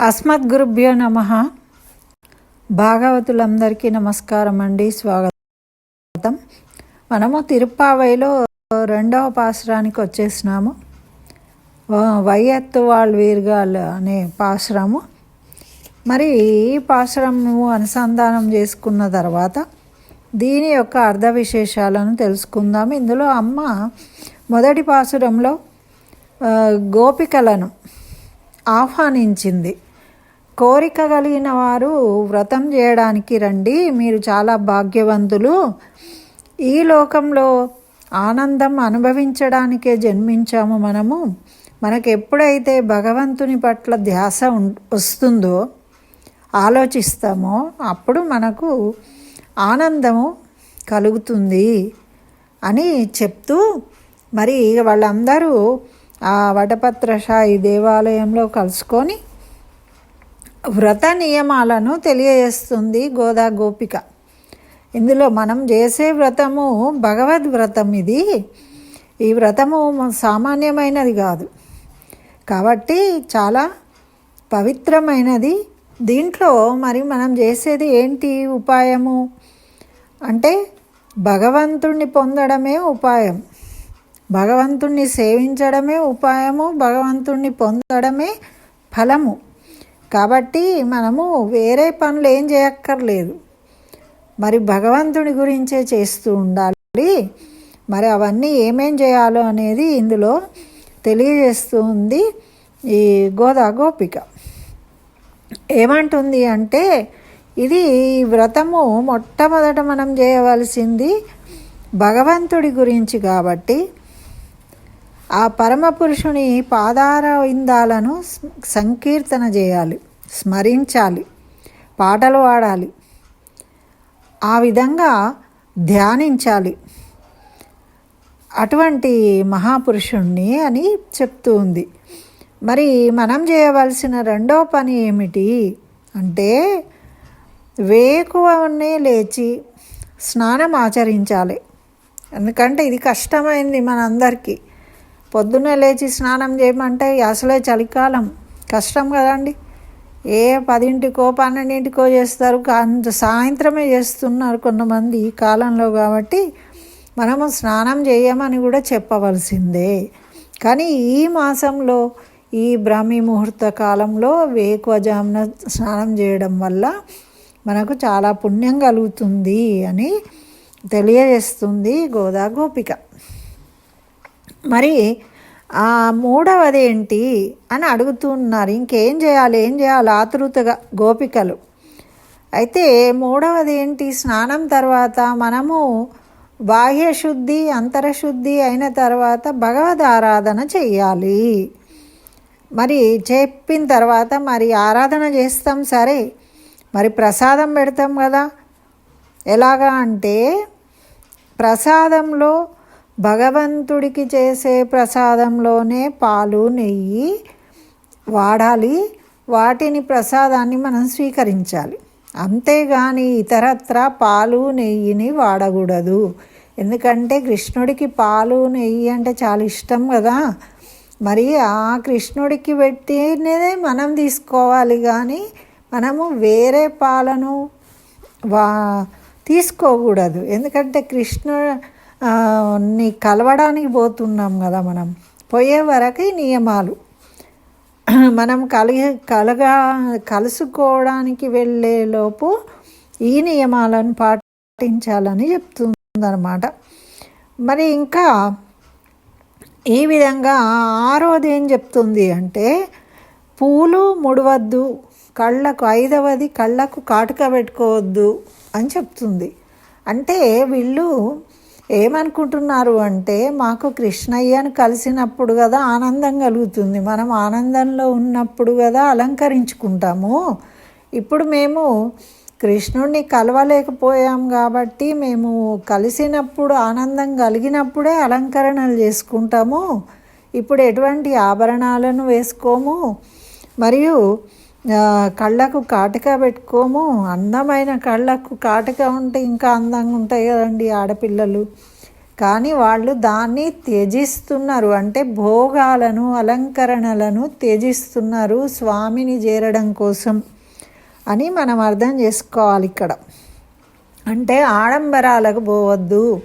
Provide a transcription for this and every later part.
అస్మద్గురుభ్యో నమ. భాగవతులందరికీ నమస్కారం అండి స్వాగతం. మనము తిరుప్పావైలో రెండవ పాశ్రానికి వచ్చేసినాము. వ- వైయత్తు వాళ్ళు వీరుగాలు అనే పాశ్రము. మరి ఈ పాశ్రము అనుసంధానం చేసుకున్న తర్వాత దీని యొక్క అర్ధ విశేషాలను తెలుసుకుందాం ఇందులో అమ్మ మొదటి పాసురంలో గోపికలను ఆహ్వానించింది. కోరిక కలిగిన వారు వ్రతం చేయడానికి రండి మీరు చాలా భాగ్యవంతులు. ఈ లోకంలో ఆనందం అనుభవించడానికే జన్మించాము మనము. మనకు ఎప్పుడైతే భగవంతుని పట్ల ధ్యాస ఉం- వస్తుందో ఆలోచిస్తామో అప్పుడు మనకు ఆనందము కలుగుతుంది అని చెప్తూ మరి వాళ్ళందరూ ఆ వటపత్రషాయి దేవాలయంలో కలుసుకొని వ్రత నియమాలను తెలియజేస్తుంది గోదా గోపిక. ఇందులో మనం చేసే వ్రతము భగవద్ వ్రతం ఇది. ఈ వ్రతము సామాన్యమైనది కాదు. కాబట్టి చాలా పవిత్రమైనది. దీంట్లో మరి మనం చేసేది ఏంటి ఉపాయము? అంటే భగవంతుణ్ణి పొందడమే ఉపాయం. భగవంతుణ్ణి సేవించడమే ఉపాయము. భగవంతుణ్ణి పొందడమే ఫలము. కాబట్టి మనము వేరే పనులు ఏం చేయక్కర్లేదు. మరి భగవంతుని గురించే చేస్తూ ఉండాలి. మరి అవన్నీ ఏమేం చేయాలో అనేది ఇందులో తెలియజేస్తూ ఉంది ఈ గోదా గోపిక. ఏమంటుంది అంటే ఇది వ్రతము మొట్టమొదట మనం చేయవలసింది భగవంతుడి గురించి కాబట్టి ఆ పరమపురుషుని పాదార విందాలను సంకీర్తన చేయాలి స్మరించాలి పాటలు పాడాలి. ఆ విధంగా ధ్యానించాలి. అటువంటి మహాపురుషుణ్ణి అని చెప్తూ ఉంది. మరి మనం చేయవలసిన రెండో పని ఏమిటి అంటే వేకువనే లేచి స్నానం ఆచరించాలి. ఎందుకంటే ఇది కష్టమైంది మనందరికీ. పొద్దున్నే లేచి స్నానం చేయమంటే అసలే చలికాలం. కష్టం కదండి. ఏ పదింటికో పన్నెండింటికో చేస్తారు. అంత సాయంత్రమే చేస్తున్నారు కొంతమంది ఈ కాలంలో కాబట్టి మనము స్నానం చేయమని కూడా చెప్పవలసిందే. కానీ ఈ మాసంలో ఈ బ్రాహ్మీ ముహూర్త కాలంలో వేకువజామున స్నానం చేయడం వల్ల మనకు చాలా పుణ్యం కలుగుతుంది అని తెలియజేస్తుంది గోదా గోపిక మరి ఆ మూడవది ఏంటి అని అడుగుతున్నారు. ఇంకేం చేయాలి? ఏం చేయాలి? ఆతృతగా గోపికలు. అయితే మూడవది ఏంటి? స్నానం తర్వాత మనము బాహ్యశుద్ధి అంతరశుద్ధి అయిన తర్వాత భగవద్ ఆరాధన చెయ్యాలి మరి చెప్పిన తర్వాత మరి ఆరాధన చేస్తాం సరే. మరి ప్రసాదం పెడతాం కదా. ఎలాగా అంటే ప్రసాదంలో భగవంతుడికి చేసే ప్రసాదంలోనే పాలు నెయ్యి వాడాలి. వాటిని ప్రసాదాన్ని మనం స్వీకరించాలి. అంతేగాని ఇతరత్ర పాలు నెయ్యిని వాడకూడదు. ఎందుకంటే కృష్ణుడికి పాలు నెయ్యి అంటే చాలా ఇష్టం కదా. మరి ఆ కృష్ణుడికి పెట్టినదే మనం తీసుకోవాలి కానీ మనము వేరే పాలను వా తీసుకోకూడదు. ఎందుకంటే కృష్ణుడు నీ కలవడానికి పోతున్నాం కదా మనం. పోయే వరకు ఈ నియమాలు. మనం కలిగి కలగా కలుసుకోవడానికి వెళ్ళేలోపు ఈ నియమాలను పాటించాలని చెప్తుందన్నమాట. మరి ఇంకా ఈ విధంగా ఆరోది ఏం చెప్తుంది అంటే పూలు ముడవద్దు కళ్ళకు ఐదవది కళ్ళకు కాటుక పెట్టుకోవద్దు అని చెప్తుంది. అంటే వీళ్ళు ఏమనుకుంటున్నారు అంటే మాకు కృష్ణయ్యను కలిసినప్పుడు కదా ఆనందం కలుగుతుంది. మనం ఆనందంలో ఉన్నప్పుడు కదా అలంకరించుకుంటాము. ఇప్పుడు మేము కృష్ణుడిని కలవలేకపోయాం కాబట్టి మేము కలిసినప్పుడు ఆనందం కలిగినప్పుడే అలంకరణలు చేసుకుంటాము. ఇప్పుడు ఎటువంటి ఆభరణాలను వేసుకోము? మరియు కళ్ళకు కాటిక పెట్టుకోము. అందమైన కళ్ళకు కాటిక ఉంటే ఇంకా అందంగా ఉంటాయి కదండి ఆడపిల్లలు. కానీ వాళ్ళు దాన్ని త్యజిస్తున్నారు. అంటే భోగాలను అలంకరణలను త్యజిస్తున్నారు స్వామిని చేరడం కోసం అని మనం అర్థం చేసుకోవాలి ఇక్కడ. అంటే ఆడంబరాలకు పోవద్దు.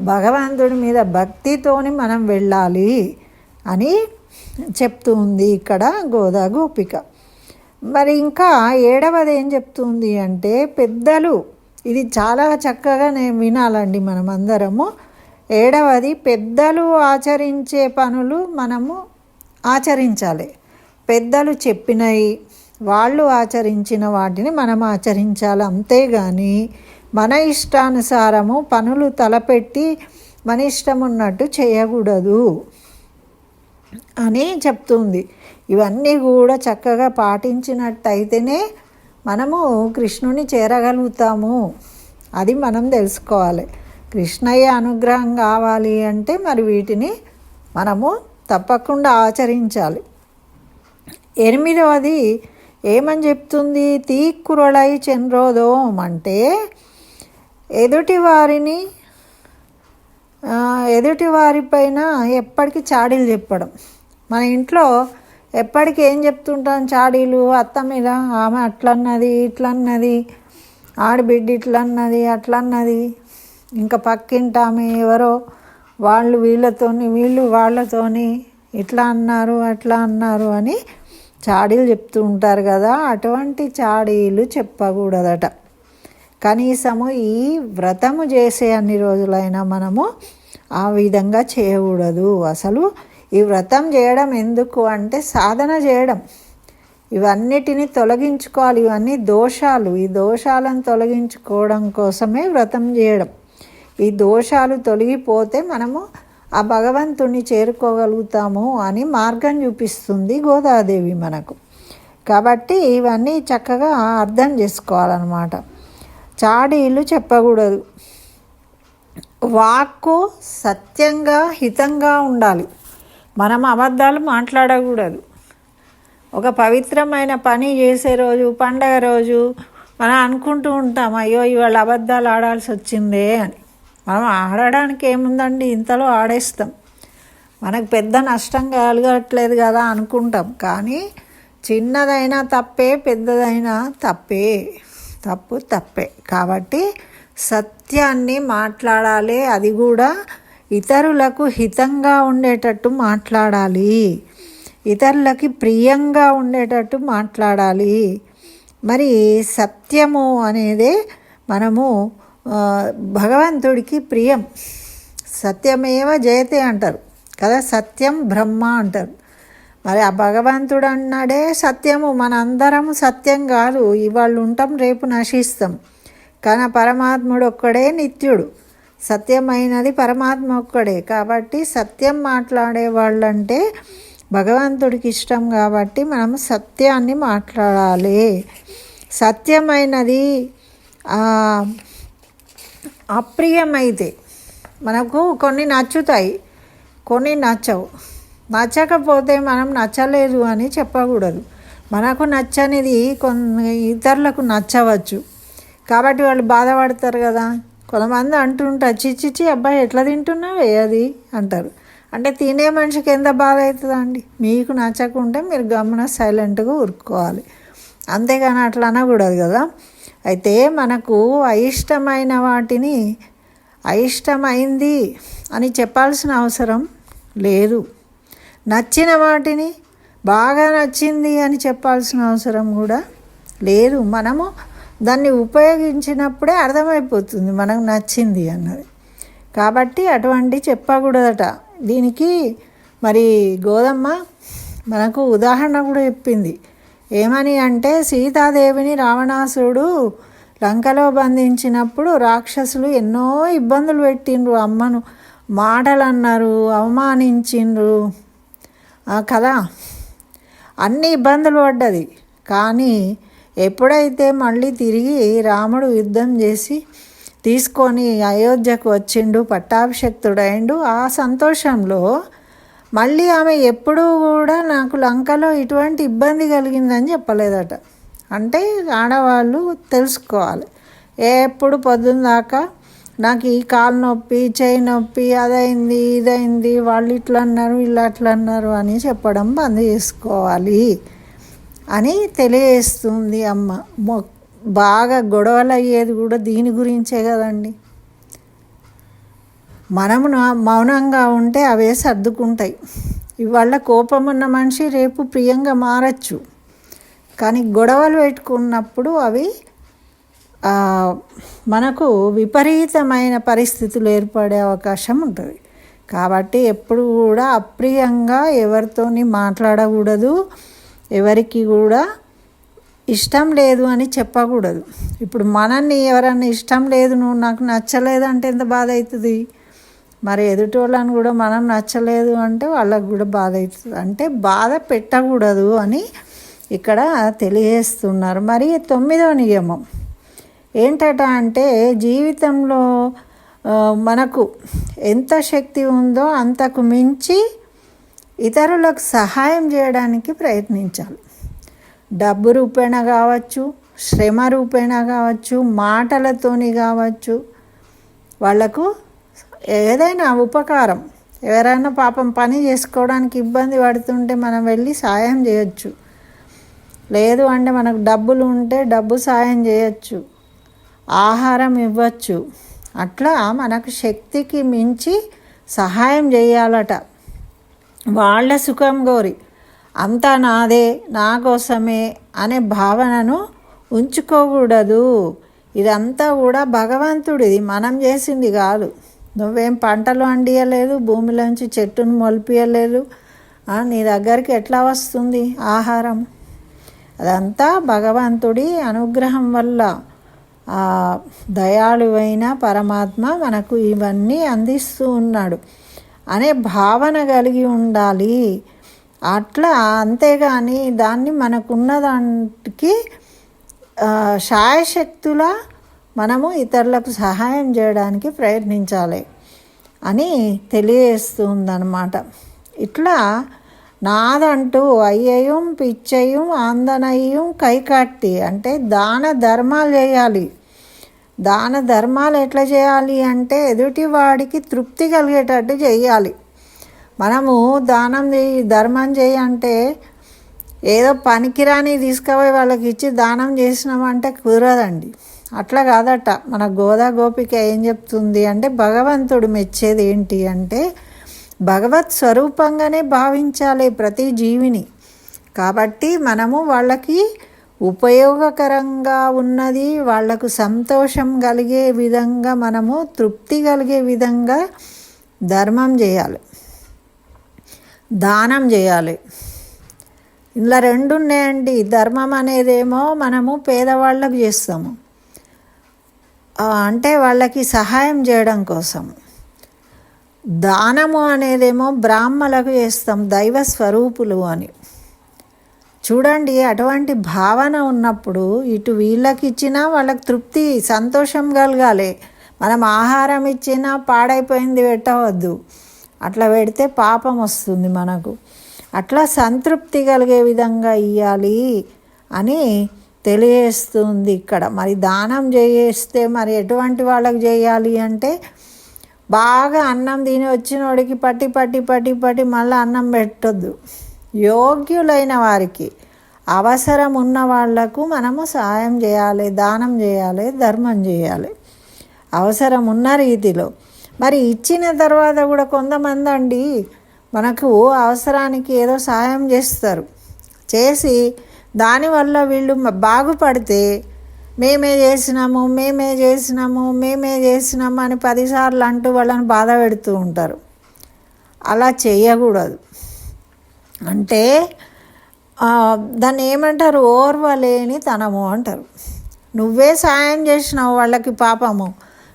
భగవంతుడి మీద భక్తితోని మనం వెళ్ళాలి అని చెప్తూ ఉంది ఇక్కడ గోదా గోపిక మరి ఇంకా ఏడవది ఏం చెప్తుంది అంటే పెద్దలు ఇది చాలా చక్కగా నేను వినాలండి మనం అందరము. ఏడవది పెద్దలు ఆచరించే పనులు మనము ఆచరించాలి. పెద్దలు చెప్పినవి వాళ్ళు ఆచరించిన వాటిని మనం ఆచరించాలి. అంతేగాని మన ఇష్టానుసారము పనులు తలపెట్టి మన ఇష్టం ఉన్నట్టు చేయకూడదు. అని చెప్తుంది. ఇవన్నీ కూడా చక్కగా పాటించినట్టయితేనే మనము కృష్ణుని చేరగలుగుతాము. అది మనం తెలుసుకోవాలి. కృష్ణయ్య అనుగ్రహం కావాలి అంటే మరి వీటిని మనము తప్పకుండా ఆచరించాలి. ఎనిమిదవది ఏమని చెప్తుంది? తీక్కురళై చంద్రోదోం అంటే ఎదుటి వారిని ఎదుటి వారిపైన ఎప్పటికీ చాడీలు చెప్పడం. మన ఇంట్లో ఎప్పటికీ ఏం చెప్తుంటాం? చాడీలు అత్త మీద ఆమె అట్లన్నది ఇట్లన్నది ఆడబిడ్డ ఇట్లన్నది అట్లన్నది. ఇంకా పక్కింట ఆమె ఎవరో వాళ్ళు వీళ్ళతోని వీళ్ళు వాళ్ళతోని ఇట్లా అన్నారు అట్లా అన్నారు అని చాడీలు చెప్తూ ఉంటారు కదా. అటువంటి చాడీలు చెప్పకూడదట. కనీసము ఈ వ్రతము చేసే అన్ని రోజులైనా మనము ఆ విధంగా చేయకూడదు. అసలు ఈ వ్రతం చేయడం ఎందుకు అంటే సాధన చేయడం. ఇవన్నిటిని తొలగించుకోవాలి. ఇవన్నీ దోషాలు. ఈ దోషాలను తొలగించుకోవడం కోసమే వ్రతం చేయడం. ఈ దోషాలు తొలగిపోతే మనము ఆ భగవంతుణ్ణి చేరుకోగలుగుతాము అని మార్గం చూపిస్తుంది గోదాదేవి మనకు. కాబట్టి ఇవన్నీ చక్కగా అర్థం చేసుకోవాలన్నమాట. చాడీలు చెప్పకూడదు. వాక్కు సత్యంగా హితంగా ఉండాలి. మనం అబద్ధాలు మాట్లాడకూడదు. ఒక పవిత్రమైన పని చేసే రోజు పండగ రోజు మనం అనుకుంటూ ఉంటాం అయ్యో ఇవాళ అబద్ధాలు ఆడాల్సి వచ్చిందే అని. మనం ఆడడానికి ఏముందండి? ఇంతలో ఆడేస్తాం. మనకు పెద్ద నష్టం కలగట్లేదు కదా అనుకుంటాం. కానీ చిన్నదైనా తప్పే పెద్దదైనా తప్పే. తప్పు తప్పే. కాబట్టి సత్యాన్ని మాట్లాడాలి అది కూడా ఇతరులకు హితంగా ఉండేటట్టు మాట్లాడాలి. ఇతరులకి ప్రియంగా ఉండేటట్టు మాట్లాడాలి. మరి సత్యము అనేది మనము భగవంతుడికి ప్రియం. సత్యమేవ జయతే అంటారు కదా సత్యం బ్రహ్మ అంటారు. మరి ఆ భగవంతుడు అన్నాడే సత్యము మనందరం సత్యం కాదు. ఇవాళ ఉంటాం రేపు నశిస్తాం. కానీ పరమాత్ముడు ఒక్కడే నిత్యుడు. సత్యమైనది పరమాత్మ ఒక్కడే. కాబట్టి సత్యం మాట్లాడే వాళ్ళంటే భగవంతుడికి ఇష్టం కాబట్టి మనం సత్యాన్ని మాట్లాడాలి. సత్యమైనది అప్రియమైతే మనకు కొన్ని నచ్చుతాయి కొన్ని నచ్చవు. నచ్చకపోతే మనం నచ్చలేదు అని చెప్పకూడదు. మనకు నచ్చనిది కొన్ని ఇతరులకు నచ్చవచ్చు. కాబట్టి వాళ్ళు బాధపడతారు కదా. కొంతమంది అంటుంటారు చిచ్చిచ్చి అబ్బాయి ఎట్లా తింటున్నావే అది? అంటారు. అంటే తినే మనిషికి ఎంత బాధ అవుతుందండి? మీకు నచ్చకుంటే మీరు గమన సైలెంట్గా ఊరుకోవాలి. అంతేగాని అట్లా అనకూడదు కదా. అయితే మనకు అయిష్టమైన వాటిని అయిష్టమైంది అని చెప్పాల్సిన అవసరం లేదు. నచ్చిన వాటిని బాగా నచ్చింది అని చెప్పాల్సిన అవసరం కూడా లేదు. మనము దాన్ని ఉపయోగించినప్పుడే అర్థమైపోతుంది మనకు నచ్చింది అన్నది. కాబట్టి అటువంటి చెప్పకూడదట. దీనికి మరి గోదమ్మ మనకు ఉదాహరణ కూడా చెప్పింది. ఏమని అంటే సీతాదేవిని రావణాసుడు లంకలో బంధించినప్పుడు రాక్షసులు ఎన్నో ఇబ్బందులు పెట్టిండ్రు. అమ్మను మాటలు అన్నారు అవమానించిండ్రు. కదా? అన్ని ఇబ్బందులు పడ్డది. కానీ ఎప్పుడైతే మళ్ళీ తిరిగి రాముడు యుద్ధం చేసి తీసుకొని అయోధ్యకు వచ్చిండు పట్టాభిషక్తుడైండు ఆ సంతోషంలో మళ్ళీ ఆమె ఎప్పుడూ కూడా నాకు లంకలో ఇటువంటి ఇబ్బంది కలిగిందని చెప్పలేదట. అంటే ఆడవాళ్ళు తెలుసుకోవాలి. ఎప్పుడు పొద్దున్న దాకా నాకు ఈ కాలు నొప్పి చేయి నొప్పి అదైంది ఇదైంది వాళ్ళు ఇట్లా అన్నారు ఇలా అట్లా అన్నారు అని చెప్పడం బంద్ చేసుకోవాలి అని తెలియజేస్తుంది అమ్మ. మొ- బాగా గొడవలు అయ్యేది కూడా దీని గురించే కదండి. మనము మౌనంగా ఉంటే అవే సర్దుకుంటాయి. ఇవాళ కోపం ఉన్న మనిషి రేపు ప్రియంగా మారచ్చు. కానీ గొడవలు పెట్టుకున్నప్పుడు అవి మనకు విపరీతమైన పరిస్థితులు ఏర్పడే అవకాశం ఉంటుంది. కాబట్టి ఎప్పుడు కూడా అప్రియంగా ఎవరితోని మాట్లాడకూడదు. ఎవరికి కూడా ఇష్టం లేదు అని చెప్పకూడదు. ఇప్పుడు మనల్ని ఎవరన్నా ఇష్టం లేదు నువ్వు నాకు నచ్చలేదు అంటే ఎంత బాధ అవుతుంది? మరి ఎదుటోళ్ళని వాళ్ళని కూడా మనం నచ్చలేదు అంటే వాళ్ళకు కూడా బాధ అవుతుంది. అంటే బాధ పెట్టకూడదు అని ఇక్కడ తెలియజేస్తున్నారు. మరి తొమ్మిదవ నియమం. ఏంటట అంటే జీవితంలో మనకు ఎంత శక్తి ఉందో అంతకు మించి ఇతరులకు సహాయం చేయడానికి ప్రయత్నించాలి. డబ్బు రూపేణ కావచ్చు శ్రమ రూపేణ కావచ్చు మాటలతోని కావచ్చు వాళ్ళకు ఏదైనా ఉపకారం. ఎవరైనా పాపం పని చేసుకోవడానికి ఇబ్బంది పడుతుంటే మనం వెళ్ళి సాయం చేయొచ్చు. లేదు అంటే మనకు డబ్బులు ఉంటే డబ్బు సాయం చేయొచ్చు. ఆహారం ఇవ్వచ్చు. అట్లా మనకు శక్తికి మించి సహాయం చేయాలట. వాళ్ళ సుఖం గోరి. అంతా నాదే నా కోసమే అనే భావనను ఉంచుకోకూడదు. ఇదంతా కూడా భగవంతుడిది మనం చేసింది కాదు. నువ్వేం పంటలు అండియలేదు భూమిలోంచి చెట్టును మొలిపియలేదు. నీ దగ్గరికి ఎట్లా వస్తుంది ఆహారం? అదంతా భగవంతుడి అనుగ్రహం వల్ల. దయాళువైన పరమాత్మ మనకు ఇవన్నీ అందిస్తూ ఉన్నాడు. అనే భావన కలిగి ఉండాలి. అట్లా అంతేగాని దాన్ని మనకున్న దానికి శాయశక్తుల మనము ఇతరులకు సహాయం చేయడానికి ప్రయత్నించాలి అని తెలియజేస్తుందన్నమాట ఇట్లా నాదంటూ అయ్యయం పిచ్చయం ఆందనయ్యం కైకాట్టి. అంటే దాన ధర్మాలు చేయాలి. దాన ధర్మాలు ఎట్లా చేయాలి అంటే ఎదుటి వాడికి తృప్తి కలిగేటట్టు చేయాలి. మనము దానం చేయి ధర్మం చేయి అంటే ఏదో పనికిరాని తీసుకుపోయి వాళ్ళకి ఇచ్చి దానం చేసినామంటే కుదరదండి. అట్లా కాదట. మన గోదా గోపిక ఏం చెప్తుంది అంటే భగవంతుడు మెచ్చేది ఏంటి అంటే భగవత్ స్వరూపంగానే భావించాలి ప్రతి జీవిని. కాబట్టి మనము వాళ్ళకి ఉపయోగకరంగా ఉన్నది వాళ్ళకు సంతోషం కలిగే విధంగా మనము తృప్తి కలిగే విధంగా ధర్మం చేయాలి. దానం చేయాలి. ఇలా రెండు ఉన్నాయండి. ధర్మం అనేదేమో మనము పేదవాళ్ళకు చేస్తాము. అంటే వాళ్ళకి సహాయం చేయడం కోసం. దానము అనేదేమో బ్రాహ్మలకు చేస్తాం దైవ స్వరూపులు అని. చూడండి అటువంటి భావన ఉన్నప్పుడు ఇటు వీళ్ళకి ఇచ్చినా వాళ్ళకి తృప్తి సంతోషం కలగాలి. మనం ఆహారం ఇచ్చినా పాడైపోయింది పెట్టవద్దు. అట్లా పెడితే పాపం వస్తుంది మనకు. అట్లా సంతృప్తి కలిగే విధంగా ఇవ్వాలి అని తెలియజేస్తుంది ఇక్కడ. మరి దానం చేస్తే మరి ఎటువంటి వాళ్ళకి చేయాలి అంటే బాగా అన్నం తిని వచ్చినోడికి పట్టి పట్టి పట్టి పట్టి మళ్ళీ అన్నం పెట్టొద్దు. యోగ్యులైన వారికి అవసరం ఉన్న వాళ్ళకు మనము సహాయం చేయాలి దానం చేయాలి ధర్మం చేయాలి. అవసరం ఉన్న రీతిలో. మరి ఇచ్చిన తర్వాత కూడా కొంతమంది అండి మనకు అవసరానికి ఏదో సహాయం చేస్తారు. చేసి దానివల్ల వీళ్ళు బాగుపడితే మేమే చేసినాము మేమే చేసినాము మేమే చేసినాము అని పదిసార్లు అంటూ వాళ్ళని బాధ పెడుతూ ఉంటారు. అలా చేయకూడదు. అంటే దాన్ని ఏమంటారు? ఓర్వలేని తనము అంటారు. నువ్వే సాయం చేసినావు వాళ్ళకి పాపము.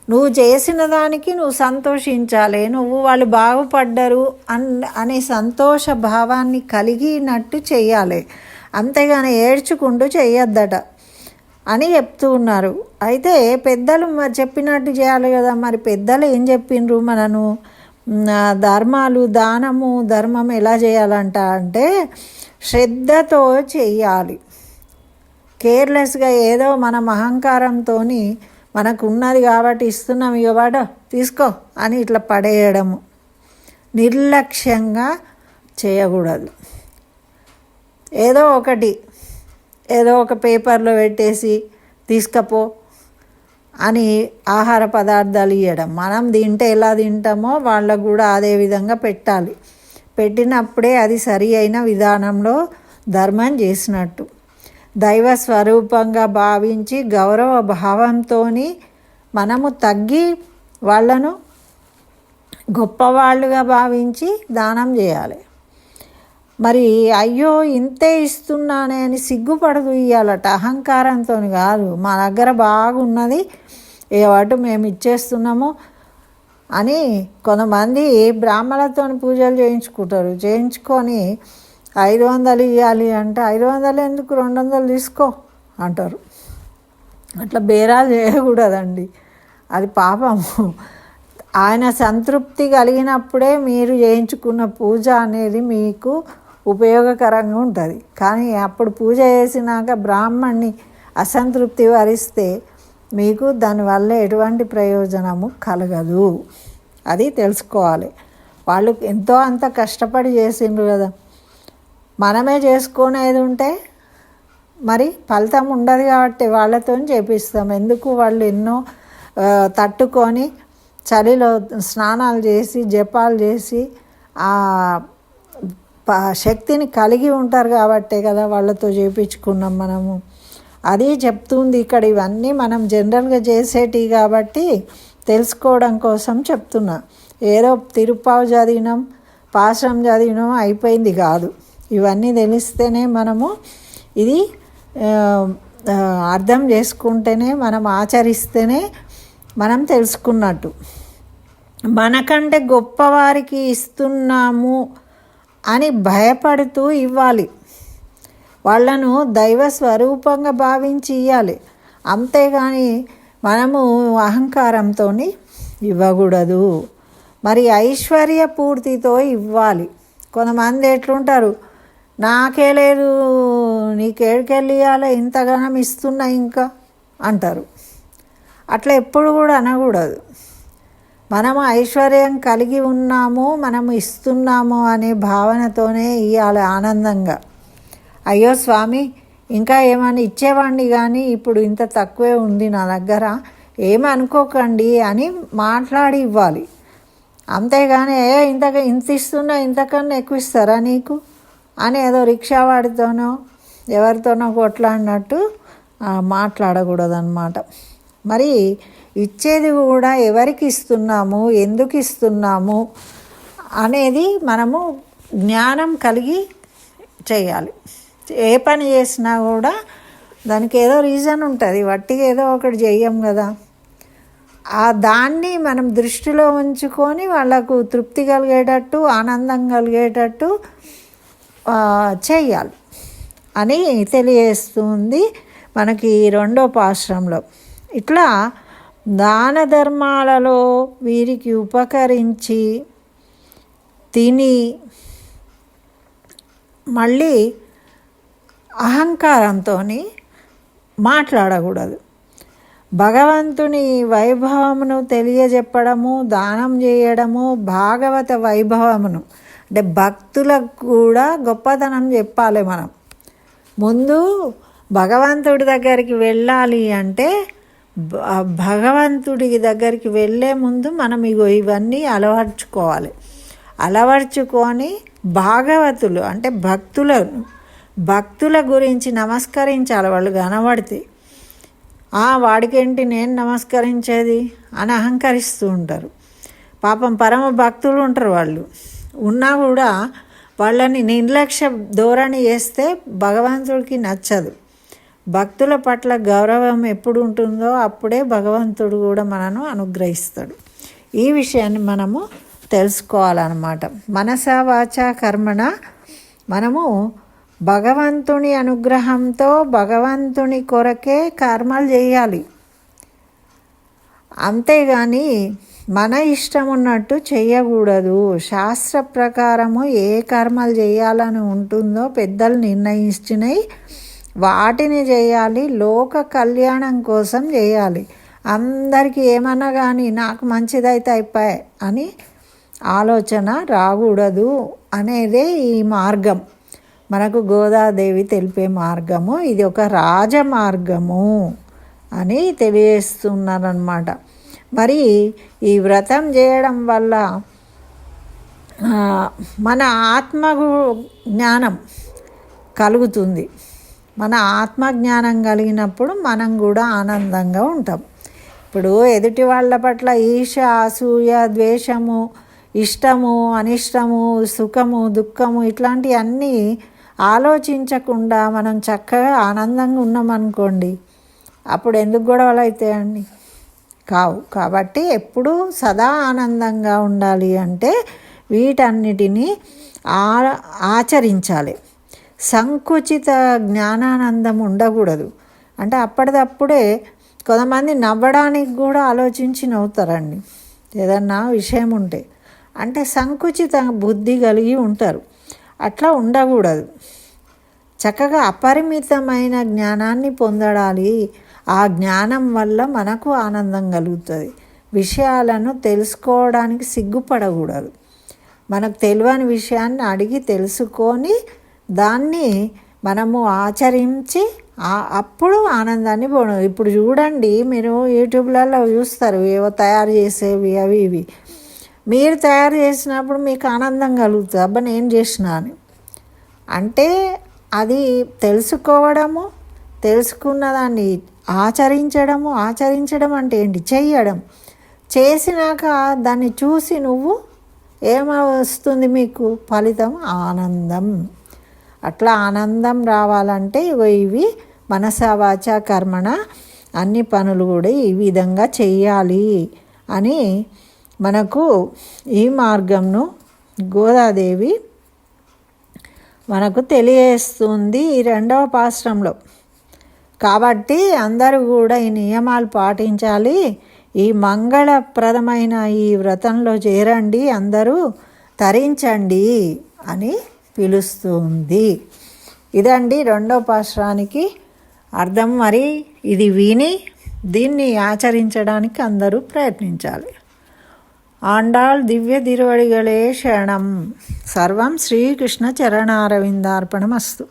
నువ్వు చేసిన దానికి నువ్వు సంతోషించాలి. నువ్వు వాళ్ళు బాగుపడ్డరు అన్ అనే సంతోష భావాన్ని కలిగినట్టు చేయాలి అంతేగాని ఏడ్చుకుంటూ చేయొద్దట అని చెప్తూ ఉన్నారు. అయితే పెద్దలు మరి చెప్పినట్టు చేయాలి కదా మరి పెద్దలు ఏం చెప్పిండ్రు మనను? ధర్మాలు దానము ధర్మం ఎలా చేయాలంట అంటే శ్రద్ధతో చేయాలి. కేర్లెస్గా ఏదో మన అహంకారంతో మనకు ఉన్నది కాబట్టి ఇస్తున్నాం ఇక వాడు తీసుకో అని ఇట్లా పడేయడము. నిర్లక్ష్యంగా చేయకూడదు. ఏదో ఒకటి ఏదో ఒక పేపర్లో పెట్టేసి తీసుకపో అని ఆహార పదార్థాలు ఇవ్వడం మనం తింటే ఎలా తింటామో వాళ్ళకు కూడా అదే విధంగా పెట్టాలి. పెట్టినప్పుడే అది సరి అయిన విధానంలో ధర్మం చేసినట్టు. దైవ స్వరూపంగా భావించి గౌరవ భావంతో మనము తగ్గి వాళ్ళను గొప్పవాళ్ళుగా భావించి దానం చేయాలి. మరి అయ్యో ఇంతే ఇస్తున్నానే అని సిగ్గుపడదు ఇవ్వాలట అహంకారంతో కాదు. మా దగ్గర బాగున్నది ఏ మేము ఇచ్చేస్తున్నాము అని కొంతమంది బ్రాహ్మణులతో పూజలు చేయించుకుంటారు. చేయించుకొని ఐదు వందలు ఇవ్వాలి అంటే ఐదు వందలు ఎందుకు? రెండు వందలు తీసుకో అంటారు. అట్లా బేరాలు చేయకూడదండి. అది పాపము. ఆయన సంతృప్తి కలిగినప్పుడే మీరు చేయించుకున్న పూజ అనేది మీకు ఉపయోగకరంగా ఉంటుంది. కానీ అప్పుడు పూజ చేసినాక బ్రాహ్మణ్ణి అసంతృప్తి వరిస్తే మీకు దానివల్ల ఎటువంటి ప్రయోజనము కలగదు. అది తెలుసుకోవాలి. వాళ్ళు ఎంతో అంత కష్టపడి చేసిండ్రు కదా. మనమే చేసుకునేది ఉంటే మరి ఫలితం ఉండదు కాబట్టి వాళ్ళతో చేపిస్తాం. ఎందుకు వాళ్ళు ఎన్నో తట్టుకొని చలిలో స్నానాలు చేసి జపాలు చేసి శక్తిని కలిగి ఉంటారు కాబట్టే కదా వాళ్ళతో చేపించుకున్నాం మనము. అది చెప్తుంది ఇక్కడ ఇవన్నీ మనం జనరల్గా చేసేటివి కాబట్టి తెలుసుకోవడం కోసం చెప్తున్నా. ఏదో తిరుపావు చదివినాం పాశ్రం చదివినాం అయిపోయింది కాదు. ఇవన్నీ తెలిస్తేనే మనము ఇది అర్థం చేసుకుంటేనే మనం ఆచరిస్తేనే మనం తెలుసుకున్నట్టు. మనకంటే గొప్పవారికి ఇస్తున్నాము అని భయపడుతూ ఇవ్వాలి. వాళ్ళను దైవ స్వరూపంగా భావించి ఇవ్వాలి అంతేగాని మనము అహంకారంతో ఇవ్వకూడదు. మరి ఐశ్వర్య పూర్తితో ఇవ్వాలి. కొంతమంది ఎట్లుంటారు నాకే లేదు నీకేడికెళ్ళి ఇవ్వాలి ఇంతగానం ఇస్తున్నా ఇంకా అంటారు. అట్లా ఎప్పుడు కూడా అనకూడదు. మనము ఐశ్వర్యం కలిగి ఉన్నాము మనము ఇస్తున్నాము అనే భావనతోనే ఇవ్వాలి ఆనందంగా. అయ్యో స్వామి ఇంకా ఏమైనా ఇచ్చేవాడిని కానీ ఇప్పుడు ఇంత తక్కువే ఉంది నా దగ్గర ఏమనుకోకండి అని మాట్లాడి ఇవ్వాలి. అంతేగాని ఏ ఇంత ఇంత ఇస్తున్నా ఇంతకన్నా ఎక్కువ ఇస్తారా నీకు? అని ఏదో రిక్షా వాడితోనో ఎవరితోనో కొట్లాడినట్టు మాట్లాడకూడదనమాట మరి ఇచ్చేది కూడా ఎవరికి ఇస్తున్నాము ఎందుకు ఇస్తున్నాము అనేది మనము జ్ఞానం కలిగి చేయాలి. ఏ పని చేసినా కూడా దానికి ఏదో రీజన్ ఉంటుంది. వట్టిగా ఏదో ఒకటి చెయ్యం కదా. ఆ దాన్ని మనం దృష్టిలో ఉంచుకొని వాళ్ళకు తృప్తి కలిగేటట్టు ఆనందం కలిగేటట్టు చేయాలి అని తెలియజేస్తుంది మనకి రెండో పాశ్రంలో. ఇట్లా దాన ధర్మాలలో వీరికి ఉపకరించి తిని మళ్ళీ అహంకారంతో మాట్లాడకూడదు. భగవంతుని వైభవమును తెలియజెప్పడము దానం చేయడము భాగవత వైభవమును. అంటే భక్తులకు కూడా గొప్పతనం చెప్పాలి మనం. ముందు భగవంతుడి దగ్గరికి వెళ్ళాలి అంటే భగవంతుడి దగ్గరికి వెళ్ళే ముందు మనం ఇగో ఇవన్నీ అలవర్చుకోవాలి. అలవర్చుకొని భాగవతులు అంటే భక్తులను భక్తుల గురించి నమస్కరించాలి వాళ్ళు కనబడితే వాడికేంటి నేను నమస్కరించేది అని అహంకరిస్తూ ఉంటారు. పాపం పరమ భక్తులు ఉంటారు వాళ్ళు. ఉన్నా కూడా వాళ్ళని నిర్లక్ష్య ధోరణి చేస్తే భగవంతుడికి నచ్చదు. భక్తుల పట్ల గౌరవం ఎప్పుడు ఉంటుందో అప్పుడే భగవంతుడు కూడా మనను అనుగ్రహిస్తాడు. ఈ విషయాన్ని మనము తెలుసుకోవాలన్నమాట. మనస వాచ కర్మణ. మనము భగవంతుని అనుగ్రహంతో భగవంతుని కొరకే కర్మలు చేయాలి. అంతేగాని మన ఇష్టం ఉన్నట్టు చేయకూడదు. శాస్త్ర ప్రకారము ఏ కర్మలు చేయాలని ఉంటుందో పెద్దలు నిర్ణయించినవి వాటిని చేయాలి లోక కళ్యాణం కోసం చేయాలి. అందరికీ ఏమన్నా కానీ నాకు మంచిదైతే అయిపోయాయి అని ఆలోచన రాకూడదు అనేదే ఈ మార్గం. మనకు గోదాదేవి తెలిపే మార్గము ఇది ఒక రాజమార్గము అని తెలియజేస్తున్నారనమాట మరి ఈ వ్రతం చేయడం వల్ల మన ఆత్మ జ్ఞానం కలుగుతుంది. మన ఆత్మజ్ఞానం కలిగినప్పుడు మనం కూడా ఆనందంగా ఉంటాం. ఇప్పుడు ఎదుటి వాళ్ళ పట్ల ఈర్ష అసూయ ద్వేషము ఇష్టము అనిష్టము సుఖము దుఃఖము ఇట్లాంటివన్నీ ఆలోచించకుండా మనం చక్కగా ఆనందంగా ఉన్నామనుకోండి అప్పుడు ఎందుకు గొడవలు అవుతాయండి కావు. కాబట్టి ఎప్పుడూ సదా ఆనందంగా ఉండాలి అంటే వీటన్నిటినీ ఆ ఆచరించాలి. సంకుచిత జ్ఞానానందం ఉండకూడదు. అంటే అప్పటిదప్పుడే కొంతమంది నవ్వడానికి కూడా ఆలోచించి నవ్వుతారండి. ఏదన్నా విషయం ఉంటే. అంటే సంకుచిత బుద్ధి కలిగి ఉంటారు. అట్లా ఉండకూడదు. చక్కగా అపరిమితమైన జ్ఞానాన్ని పొందడాలి. ఆ జ్ఞానం వల్ల మనకు ఆనందం కలుగుతుంది. విషయాలను తెలుసుకోవడానికి సిగ్గుపడకూడదు. మనకు తెలియని విషయాన్ని అడిగి తెలుసుకొని దాన్ని మనము ఆచరించి అప్పుడు ఆనందాన్ని పోను. ఇప్పుడు చూడండి మీరు యూట్యూబ్లలో చూస్తారు ఏవో తయారు చేసేవి అవి ఇవి. మీరు తయారు చేసినప్పుడు మీకు ఆనందం కలుగుతుంది. అబ్బా నేను చేసిన అని. అంటే అది తెలుసుకోవడము తెలుసుకున్న దాన్ని ఆచరించడము ఆచరించడం అంటే ఏంటి? చెయ్యడం. చేసినాక దాన్ని చూసి నువ్వు ఏమొస్తుంది మీకు? ఫలితం ఆనందం. అట్లా ఆనందం రావాలంటే ఇవి మనసావాచ కర్మణ అన్ని పనులు కూడా ఈ విధంగా చేయాలి అని మనకు ఈ మార్గంను గోదాదేవి మనకు తెలియజేస్తుంది ఈ రెండవ పాశ్రంలో. కాబట్టి అందరూ కూడా ఈ నియమాలు పాటించాలి. ఈ మంగళప్రదమైన ఈ వ్రతంలో చేరండి అందరూ తరించండి అని పిలుస్తుంది. ఇదండి రెండో పాశ్రానికి అర్థం. మరి ఇది విని దీన్ని ఆచరించడానికి అందరూ ప్రయత్నించాలి. ఆండాళ్ దివ్య తిరువడిగలే శరణం. సర్వం శ్రీకృష్ణ చరణారవిందార్పణమస్తు.